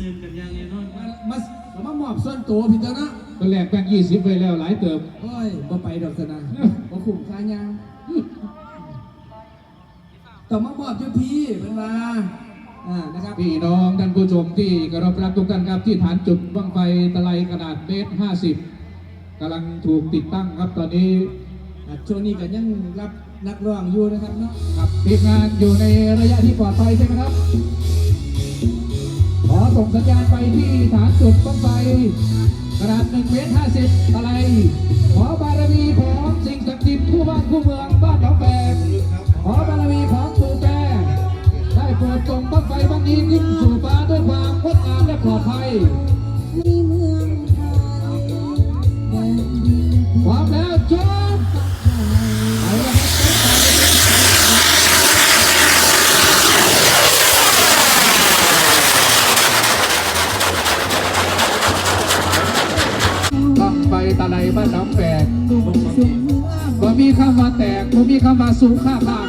นอนมามาเอามามอบส่วนตัวพี่เจ้าเนาะตอนแรกแบงค์ยี่สิบไปแล้วหลายเติบโอ้ยบ่ไปดอกสนะบ่คุ้มค่ายางต้องมามอบเจ้าพี่เป็นว่าอ่านะครับพี่น้องท่านผู้ชมที่กรพรักทุกท่านครับที่ฐานจุดบังไฟตะไลขนาดเมตรห้าสิบกำลังถูกติดตั้งครับตอนนี้ช่วงนี้ก็ยังรับนักร้องอยู่นะครับเนาะครับทีมงานอยู่ในระยะที่ปลอดภัยใช่ไหมครับ ส่งสัญญาณไปที่ฐานจุดบังไฟขนาด1เมตร50ตะไลขอบารมีของสิ่งศักดิ์สิทธิ์คู่บ้านคู่เมืองบ้านหนองแบกขอบารมีของปู่แกได้โปรดส่งบังไฟบังนี้ขึ้นสู่ฟ้าด้วยความงดงามและปลอดภัยในเมืองไทยแดนดินพร้อมแล้วจบ ไฟตะไลบ้านหน้องแฝกบ่มีคำว่าแตกบ่มีคำว่าสูงค่าข้าง